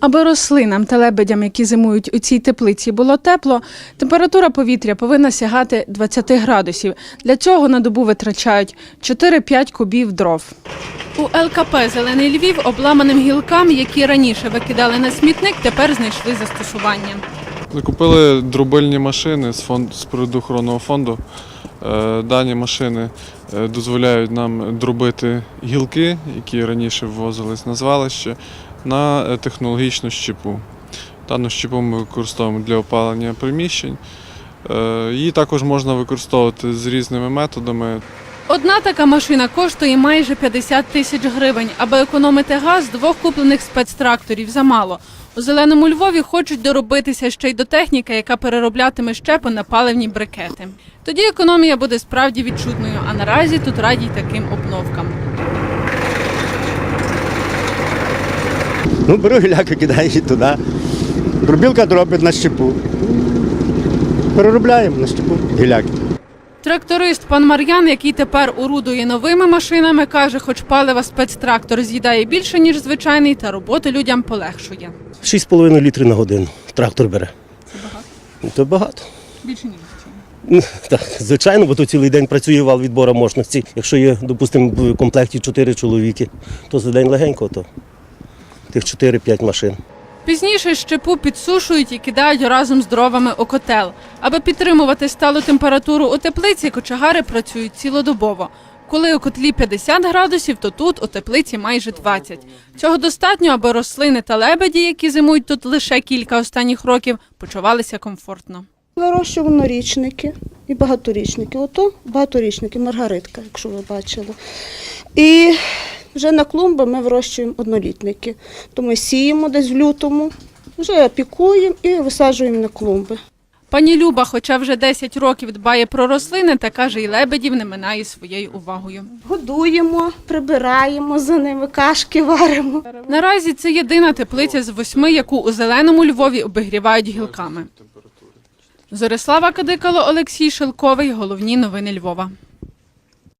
Аби рослинам та лебедям, які зимують у цій теплиці, було тепло, температура повітря повинна сягати 20 градусів. Для цього на добу витрачають 4-5 кубів дров. У ЛКП Зелений Львів обламаним гілкам, які раніше викидали на смітник, тепер знайшли застосування. Закупили дробильні машини з, фонд, з природоохоронного фонду. Е, Дані машини е, дозволяють нам дробити гілки, які раніше ввозились на звалище, на е, технологічну щепу. Дану щепу ми використовуємо для опалення приміщень. Е, Її також можна використовувати з різними методами. Одна така машина коштує майже 50 тисяч гривень. Аби економити газ, двох куплених спецтракторів замало. У зеленому Львові хочуть доробитися ще й до техніки, яка перероблятиме щепу на паливні брикети. Тоді економія буде справді відчутною, а наразі тут радять таким обновкам. Ну, беру гіляку, кидаю її туди. Дробілка дробить на щепу. Переробляємо на щепу гіляки. Тракторист пан Мар'ян, який тепер орудує новими машинами, каже, хоч палива спецтрактор з'їдає більше, ніж звичайний, та роботи людям полегшує. 6,5 літрів на годину трактор бере. Це багато? То багато. Більше ніж. Ну, Так, звичайно, бо то цілий день працює вал відбору мощності. Якщо є, допустимо, в комплекті 4 чоловіки, то за день легенько, то тих 4-5 машин. Пізніше щепу підсушують і кидають разом з дровами у котел. Аби підтримувати сталу температуру у теплиці, кочегари працюють цілодобово. Коли у котлі 50 градусів, то тут у теплиці майже 20. Цього достатньо, аби рослини та лебеді, які зимують тут лише кілька останніх років, почувалися комфортно. Вирощуємо однорічники і багаторічники. Ото багаторічники, маргаритка, якщо ви бачили. І вже на клумби ми вирощуємо однолітники. То ми сіємо десь в лютому, вже пікуємо і висаджуємо на клумби. Пані Люба, хоча вже 10 років дбає про рослини, та каже, і лебедів не минає своєю увагою. Годуємо, прибираємо за ними, кашки варимо. Наразі це єдина теплиця з восьми, яку у зеленому Львові обігрівають гілками. Зорислава Кадикало, Олексій Шелковий. Головні новини Львова.